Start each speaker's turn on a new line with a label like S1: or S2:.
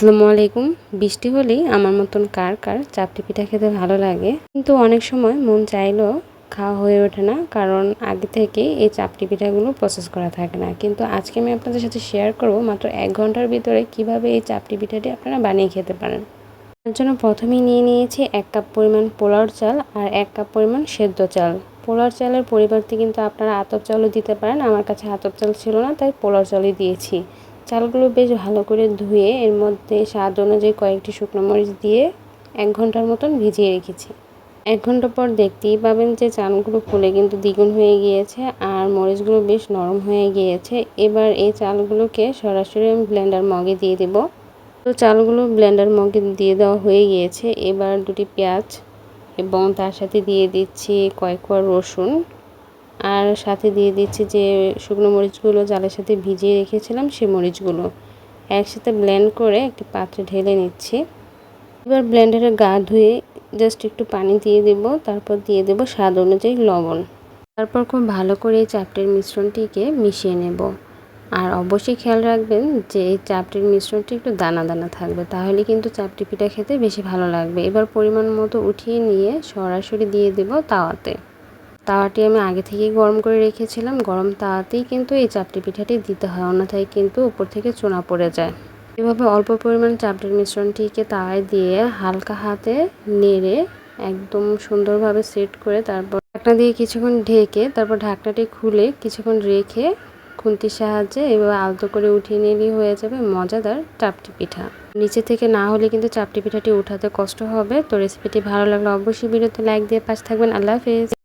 S1: আসসালামু আলাইকুম। বৃষ্টি হলেই আমার মতন কার কার চাপটি পিঠা খেতে ভালো লাগে? কিন্তু অনেক সময় মন চাইলেও খাওয়া হয়ে ওঠে না, কারণ আগে থেকে এই চাপটি পিঠাগুলো প্রসেস করা থাকে না। কিন্তু আজকে আমি আপনাদের সাথে শেয়ার করব মাত্র এক ঘণ্টার ভিতরে কীভাবে এই চাপটি পিঠাটি আপনারা বানিয়ে খেতে পারেন। তার জন্য প্রথমেই নিয়ে নিয়েছি এক কাপ পরিমাণ পোলাওর চাল আর এক কাপ পরিমাণ সেদ্ধ চাল। পোলার চালের পরিবর্তে কিন্তু আপনারা আতপ চালও দিতে পারেন। আমার কাছে আতপ চাল ছিল না, তাই পোলার চালই দিয়েছি। চালগুলো বেশ ভালো করে ধুয়ে এর মধ্যে স্বাদ অনুযায়ী কয়েকটি শুকনো মরিচ দিয়ে এক ঘণ্টার মতন ভিজিয়ে রেখেছি। এক ঘণ্টা পর দেখতেই পাবেন যে চালগুলো ফুলে কিন্তু দ্বিগুণ হয়ে গিয়েছে আর মরিচগুলো বেশ নরম হয়ে গিয়েছে। এবার এই চালগুলোকে সরাসরি আমি ব্লেন্ডার মগে দিয়ে দেব। তো চালগুলো ব্লেন্ডার মগে দিয়ে দেওয়া হয়ে গিয়েছে। এবার দুটি পেঁয়াজ এবং তার সাথে দিয়ে দিচ্ছি কয়েক কোয়া রসুন। আর সাথে দিয়ে দিচ্ছি যে শুকনো মরিচগুলো জালের সাথে ভিজিয়ে রেখেছিলাম সেই মরিচগুলো। একসাথে ব্লেন্ড করে একটি পাত্রে ঢেলে নিচ্ছি। এবার ব্লেন্ডারে গা ধুয়ে জাস্ট একটু পানি দিয়ে দেব, তারপর দিয়ে দেব স্বাদ অনুযায়ী লবণ। তারপর খুব ভালো করে এই চাপটির মিশ্রণটিকে মিশিয়ে নেব। আর অবশ্যই খেয়াল রাখবেন যে এই চাপটির মিশ্রণটি একটু দানা দানা থাকবে, তাহলে কিন্তু চাপটি পিঠা খেতে বেশি ভালো লাগবে। এবার পরিমাণ মতো উঠিয়ে নিয়ে সরাসরি দিয়ে দেব তাওয়াতে। তাওয়াটি আমি আগে থেকেই গরম করে রেখেছিলাম। গরম তাওয়াতেই কিন্তু এই চাপটি পিঠাটি দিতে হয়, অন্যথায় কিন্তু উপর থেকে চুনা পড়ে যায়। এভাবে অল্প পরিমাণ চাপটির মিশ্রণটিকে তাওয়ায় দিয়ে হালকা হাতে নেড়ে একদম সুন্দরভাবে সেট করে তারপর ঢাকনা দিয়ে কিছুক্ষণ ঢেকে তারপর ঢাকনাটি খুলে কিছুক্ষণ রেখে খুন্তির সাহায্যে এভাবে আলতো করে উঠিয়ে নিলেই হয়ে যাবে মজাদার চাপটি পিঠা। নিচে থেকে না হলে কিন্তু চাপটি পিঠাটি উঠাতে কষ্ট হবে। তো রেসিপিটি ভালো লাগলে অবশ্যই ভিডিওতে লাইক দিয়ে পাশে থাকবেন। আল্লাহ হাফেজ।